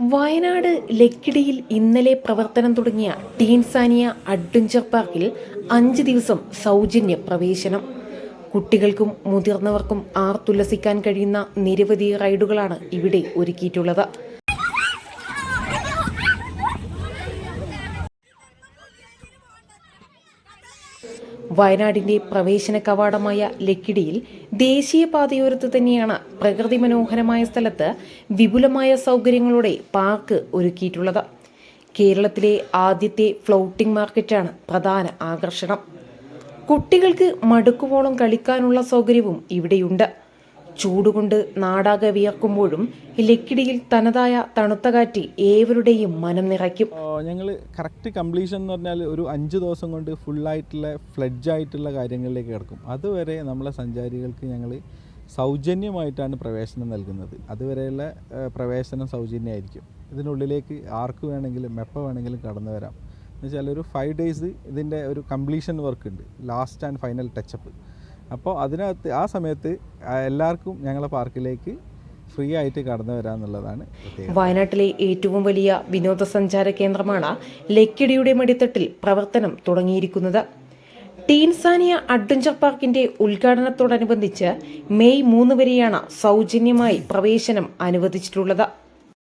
വയനാട് ലക്കിടിയിൽ ഇന്നലെ പ്രവർത്തനം തുടങ്ങിയ ടീൻസാനിയ അഡ്വഞ്ചർ പാർക്കിൽ അഞ്ച് ദിവസം സൗജന്യ പ്രവേശനം. കുട്ടികൾക്കും മുതിർന്നവർക്കും ആർത്തുല്ലസിക്കാൻ കഴിയുന്ന നിരവധി റൈഡുകളാണ് ഇവിടെ ഒരുക്കിയിട്ടുള്ളത്. വയനാടിന്റെ പ്രവേശന കവാടമായ ലക്കിടിയിൽ ദേശീയപാതയോരത്ത് തന്നെയാണ് പ്രകൃതി മനോഹരമായ സ്ഥലത്ത് വിപുലമായ സൗകര്യങ്ങളോടെ പാർക്ക് ഒരുക്കിയിട്ടുള്ളത്. കേരളത്തിലെ ആദ്യത്തെ ഫ്ലോട്ടിംഗ് മാർക്കറ്റാണ് പ്രധാന ആകർഷണം. കുട്ടികൾക്ക് മടുക്കുവോളം കളിക്കാനുള്ള സൗകര്യവും ഇവിടെയുണ്ട്. ചൂടുകൊണ്ട് നാടാകെ വിയർക്കുമ്പോഴും ലക്കിടിയിൽ തനതായ തണുത്ത കാറ്റ് ഏവരുടെയും മനം നിറയ്ക്കും. ഞങ്ങൾ കറക്റ്റ് കംപ്ലീഷൻ എന്ന് പറഞ്ഞാൽ ഒരു അഞ്ച് ദിവസം കൊണ്ട് ഫുള്ളായിട്ടുള്ള ഫ്ലഡ്ജ് ആയിട്ടുള്ള കാര്യങ്ങളിലേക്ക് കിടക്കും. അതുവരെ നമ്മളെ സഞ്ചാരികൾക്ക് ഞങ്ങൾ സൗജന്യമായിട്ടാണ് പ്രവേശനം നൽകുന്നത്. അതുവരെയുള്ള പ്രവേശനം സൗജന്യമായിരിക്കും. ഇതിനുള്ളിലേക്ക് ആർക്ക് വേണമെങ്കിലും മെപ്പ വേണമെങ്കിലും കടന്നു വരാം. എന്ന് വെച്ചാൽ ഒരു ഫൈവ് ഡേയ്സ് ഇതിന്റെ ഒരു കംപ്ലീഷൻ വർക്ക് ഉണ്ട്. Last and final touch up അപ്പോൾ അതിനകത്ത് ആ സമയത്ത് എല്ലാവർക്കും ഞങ്ങളെ പാർക്കിലേക്ക് ഫ്രീ ആയിട്ട് കടന്നു വരാമെന്നുള്ളതാണ് വയനാട്ടിലെ ഏറ്റവും വലിയ വിനോദസഞ്ചാര കേന്ദ്രമാണ് ലക്കിടിയുടെ മടിത്തട്ടിൽ പ്രവർത്തനം തുടങ്ങിയിരിക്കുന്നത്. ടീൻസാനിയ അഡ്വഞ്ചർ പാർക്കിന്റെ ഉദ്ഘാടനത്തോടനുബന്ധിച്ച് മെയ് മൂന്ന് വരെയാണ് സൗജന്യമായി പ്രവേശനം അനുവദിച്ചിട്ടുള്ളത്.